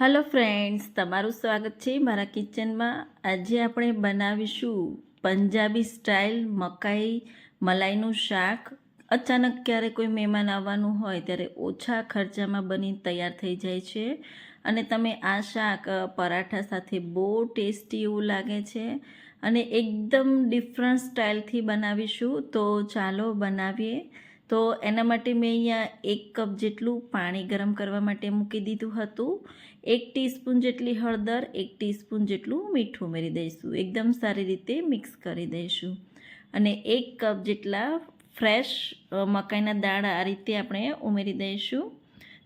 Hello friends તમારું સ્વાગત છે મારા કિચનમાં આજે આપણે બનાવીશું પંજાબી સ્ટાઇલ મકાઈ મલાઈનું શાક. અચાનક ક્યારે કોઈ મહેમાન આવવાનું હોય ત્યારે ઓછા ખર્ચામાં બની તૈયાર થઈ જાય છે. અને તમે આ શાક પરાઠા સાથે બહુ ટેસ્ટી એવું લાગે છે. અને એકદમ ડિફરન્ટ સ્ટાઇલથી બનાવીશું. તો ચાલો બનાવીએ. તો એના માટે મેં અહીંયા એક કપ જેટલું પાણી ગરમ કરવા માટે મૂકી દીધું હતું. એક ટીસ્પૂન જેટલી હળદર, એક ટીસ્પૂન જેટલું મીઠું ઉમેરી દઈશું. એકદમ સારી રીતે મિક્સ કરી દઈશું. અને એક કપ જેટલા ફ્રેશ મકાઈના દાણા આ રીતે આપણે ઉમેરી દઈશું.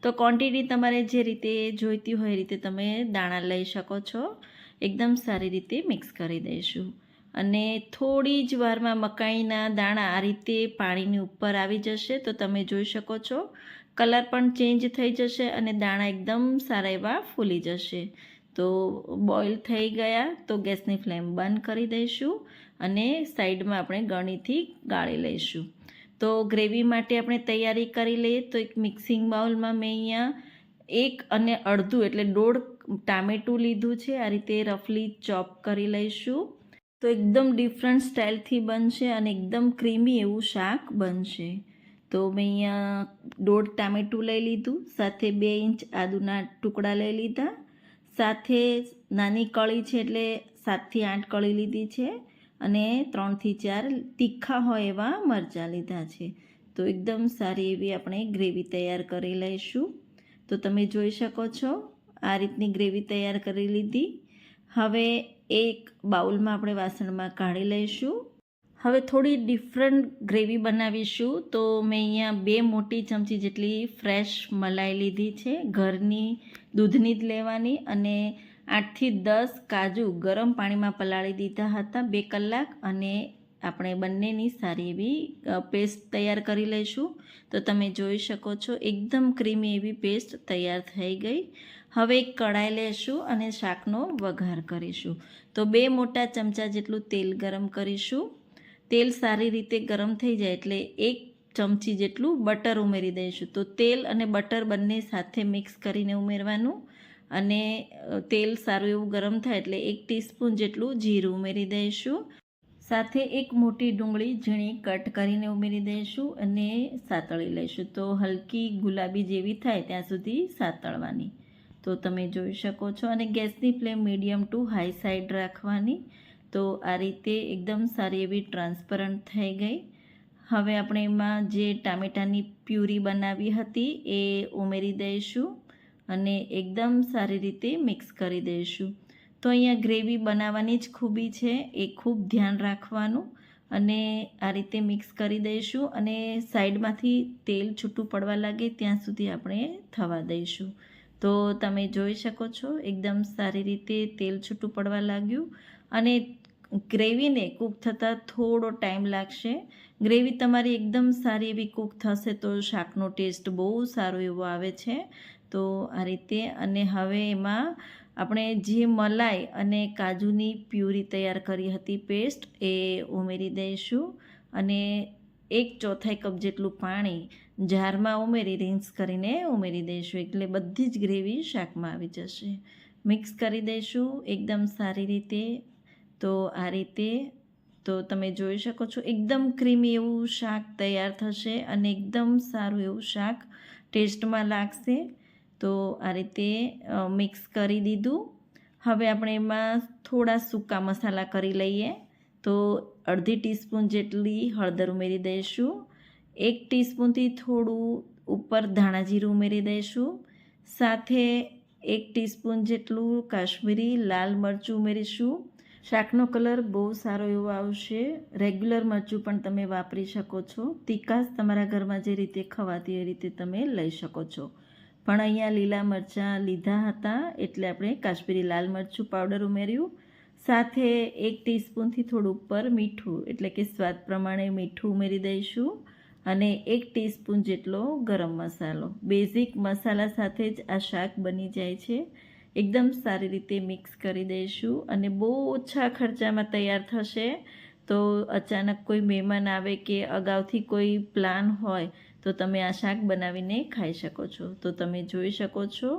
તો ક્વોન્ટિટી તમારે જે રીતે જોઈતી હોય એ રીતે તમે દાણા લઈ શકો છો. એકદમ સારી રીતે મિક્સ કરી દઈશું. અને થોડી જ વારમાં મકાઈના દાણા આ રીતે પાણીની ઉપર આવી જશે તો તમે જોઈ શકો છો. કલર પણ ચેન્જ થઈ જશે અને દાણા એકદમ સારા એવા ફૂલી જશે. તો બોઇલ થઈ ગયા તો ગેસની ફ્લેમ બંધ કરી દઈશું અને સાઈડમાં આપણે ગણીથી ગાળી લઈશું. તો ગ્રેવી માટે આપણે તૈયારી કરી લઈએ તો એક મિક્સિંગ બાઉલમાં મેં અહીંયા એક અને અડધું એટલે દોઢ ટામેટું લીધું છે. આ રીતે રફલી ચોપ કરી લઈશું. તો એકદમ ડિફરન્ટ સ્ટાઇલથી બનશે અને એકદમ ક્રીમી એવું શાક બનશે. તો મેં અહીંયા દોઢ ટામેટું લઈ લીધું, સાથે બે ઇંચ આદુના ટુકડા લઈ લીધા. સાથે નાની કળી છે એટલે સાતથી આઠ કળી લીધી છે અને ત્રણથી ચાર તીખા હોય એવા મરચાં લીધા છે. તો એકદમ સારી એવી આપણે ગ્રેવી તૈયાર કરી લઈશું. તો તમે જોઈ શકો છો, આ રીતની ગ્રેવી તૈયાર કરી લીધી. હવે એક બાઉલમાં આપણે વાસણમાં કાઢી લઈશું. હવે થોડી ડિફરન્ટ ગ્રેવી બનાવીશું. તો મેં અહીંયા બે મોટી ચમચી જેટલી ફ્રેશ મલાઈ લીધી છે. ઘરની દૂધની જ લેવાની અને આઠથી દસ કાજુ ગરમ પાણીમાં પલાળી દીધા હતા બે કલાક અને આપણે બંનેની સારી એવી પેસ્ટ તૈયાર કરી લઈશું. તો તમે જોઈ શકો છો, એકદમ ક્રીમી એવી પેસ્ટ તૈયાર થઈ ગઈ. હવે એક કઢાઈ લેશું અને શાકનો વઘાર કરીશું. તો બે મોટા ચમચા જેટલું તેલ ગરમ કરીશું. તેલ સારી રીતે ગરમ થઈ જાય એટલે એક ચમચી જેટલું બટર ઉમેરી દઈશું. તો તેલ અને બટર બંને સાથે મિક્સ કરીને ઉમેરવાનું અને તેલ સારું એવું ગરમ થાય એટલે એક ટીસ્પૂન જેટલું જીરું ઉમેરી દઈશું. સાથે એક મોટી ડુંગળી ઝીણી કટ કરીને ઉમેરી દઈશું અને સાતળી લઈશું. તો હલકી ગુલાબી જેવી થાય ત્યાં સુધી સાતળવાની. તો તમે જોઈ શકો છો. અને ગેસની flame medium to high side રાખવાની. તો આ રીતે એકદમ સારી એવી ટ્રાન્સપરન્ટ થઈ ગઈ. હવે આપણે એમાં જે ટામેટાની પ્યુરી બનાવી હતી એ ઉમેરી દઈશું અને એકદમ સારી રીતે મિક્સ કરી દઈશું. તો અહીંયા ગ્રેવી બનાવવાની જ ખૂબી છે, એ ખૂબ ધ્યાન રાખવાનું. અને આ રીતે મિક્સ કરી દઈશું અને સાઈડમાંથી તેલ છૂટું પડવા લાગે ત્યાં સુધી આપણે થવા દઈશું. તો તમે જોઈ શકો છો, એકદમ સારી રીતે તેલ છૂટું પડવા લાગ્યું અને ગ્રેવીને કૂક થતાં થોડો ટાઈમ લાગશે. ગ્રેવી તમારી એકદમ સારી એવી કૂક થશે તો શાકનો ટેસ્ટ બહુ સારો એવો આવે છે. તો આ રીતે અને હવે એમાં આપણે જે મલાઈ અને કાજુની પ્યુરી તૈયાર કરી હતી, પેસ્ટ, એ ઉમેરી દઈશું અને એક ચોથાઈ કપ જેટલું પાણી જારમાં ઉમેરી રિન્સ કરીને ઉમેરી દઈશું. એટલે બધી જ ગ્રેવી શાકમાં આવી જશે. મિક્સ કરી દઈશું એકદમ સારી રીતે. તો આ રીતે, તો તમે જોઈ શકો છો એકદમ ક્રીમી એવું શાક તૈયાર થશે અને એકદમ સારું એવું શાક ટેસ્ટમાં લાગશે. તો આ રીતે મિક્સ કરી દીધું. હવે આપણે એમાં થોડા સૂકા મસાલા કરી લઈએ. તો અડધી ટીસ્પૂન જેટલી હળદર ઉમેરી દઈશું. એક ટીસ્પૂનથી થોડું ઉપર ધાણા જીરું ઉમેરી દઈશું. સાથે એક ટીસ્પૂન જેટલું કાશ્મીરી લાલ મરચું ઉમેરીશું. શાકનો કલર બહુ સારો એવો આવશે. રેગ્યુલર મરચું પણ તમે વાપરી શકો છો. તીખાશ તમારા ઘરમાં જે રીતે ખવાતી એ રીતે તમે લઈ શકો છો. પણ અહીંયા લીલા મરચાં લીધા હતા એટલે આપણે કાશ્મીરી લાલ મરચું પાવડર ઉમેર્યું. સાથે એક ટીસ્પૂનથી થોડું ઉપર મીઠું, એટલે કે સ્વાદ પ્રમાણે મીઠું ઉમેરી દઈશું અને એક ટીસ્પૂન જેટલો ગરમ મસાલો. બેઝિક મસાલા સાથે જ આ શાક બની જાય છે. એકદમ સારી રીતે મિક્સ કરી દઈશું અને બહુ ઓછા ખર્ચામાં તૈયાર થશે તો અચાનક કોઈ મહેમાન આવે કે અગાઉથી કોઈ પ્લાન હોય તો તમે આ શાક બનાવીને ખાઈ શકો છો. તો તમે જોઈ શકો છો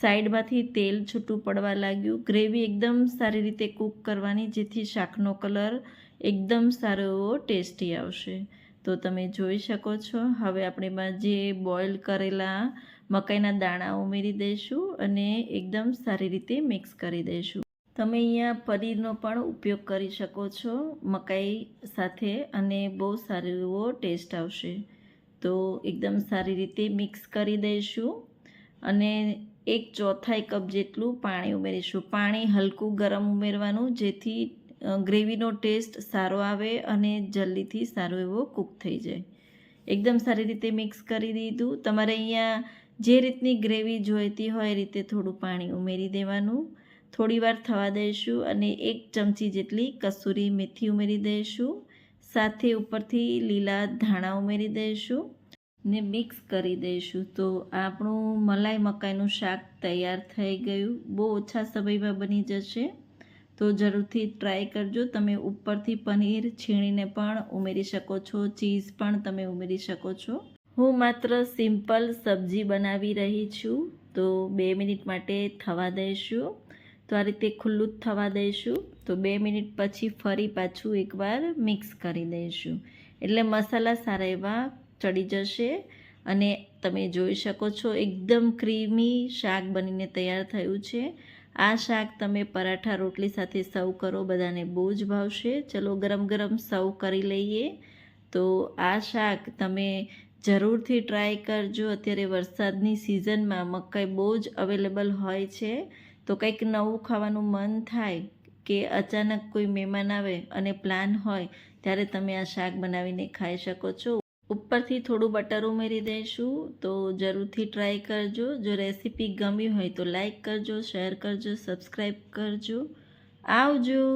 સાઈડમાંથી તેલ છૂટું પડવા લાગ્યું. ગ્રેવી એકદમ સારી રીતે કૂક કરવાની, જેથી શાકનો કલર એકદમ સારો એવો ટેસ્ટી આવશે. તો તમે જોઈ શકો છો, હવે આપણે જે બોઇલ કરેલા મકાઈના દાણા ઉમેરી દઈશું અને એકદમ સારી રીતે મિક્સ કરી દઈશું. તમે અહીંયા પનીરનો પણ ઉપયોગ કરી શકો છો મકાઈ સાથે અને બહુ સારો એવો ટેસ્ટ આવશે. તો એકદમ સારી રીતે મિક્સ કરી દઈશું અને એક ચોથાઈ કપ જેટલું પાણી ઉમેરીશું. પાણી હલકું ગરમ ઉમેરવાનું, જેથી ગ્રેવીનો ટેસ્ટ સારો આવે અને જલ્દીથી સારો એવો કૂક થઈ જાય. એકદમ સારી રીતે મિક્સ કરી દીધું. તમારે અહીંયા જે રીતની ગ્રેવી જોઈતી હોય એ રીતે થોડું પાણી ઉમેરી દેવાનું. થોડી વાર થવા દઈશું અને એક ચમચી જેટલી કસૂરી મેથી ઉમેરી દઈશું. સાથે ઉપરથી લીલા ધાણા ઉમેરી દઈશું. ને મિક્સ કરી દઈશું. તો આપણું મલાઈ મકાઈનું શાક તૈયાર થઈ ગયું. બહુ ઓછા સમયમાં બની જશે. તો જરૂરથી ટ્રાય કરજો. તમે ઉપરથી પનીર છીણીને પણ ઉમેરી શકો છો. ચીઝ પણ તમે ઉમેરી શકો છો. હું માત્ર સિમ્પલ સબ્જી બનાવી રહી છું. તો બે મિનિટ માટે થવા દઈશું. તો આ રીતે ખુલ્લું જ થવા દઈશું. તો બે મિનિટ પછી ફરી પાછું એકવાર મિક્સ કરી દઈશું. એટલે મસાલા સારા એવા ચડી જશે અને તમે જોઈ શકો છો એકદમ ક્રીમી શાક બનીને તૈયાર થયું છે. આ શાક તમે પરાઠા રોટલી સાથે સર્વ કરો, બધાને બહુ જ ભાવશે. ચલો ગરમ ગરમ સર્વ કરી લઈએ. તો આ શાક તમે જરૂરથી ટ્રાય કરજો. અત્યારે વરસાદની સિઝનમાં મકાઈ બહુ જ અવેલેબલ હોય છે. તો કંઈક નવું ખાવાનું મન થાય કે અચાનક કોઈ મહેમાન આવે અને પ્લાન હોય, ત્યારે તમે આ શાક બનાવીને ખાઈ શકો છો. ઉપરથી થોડું બટર ઉમેરી દઈશું, તો જરૂરથી ટ્રાય કરજો. જો રેસીપી ગમી હોય તો લાઈક કરજો શેર કરજો સબસ્ક્રાઈબ કરજો. આવજો!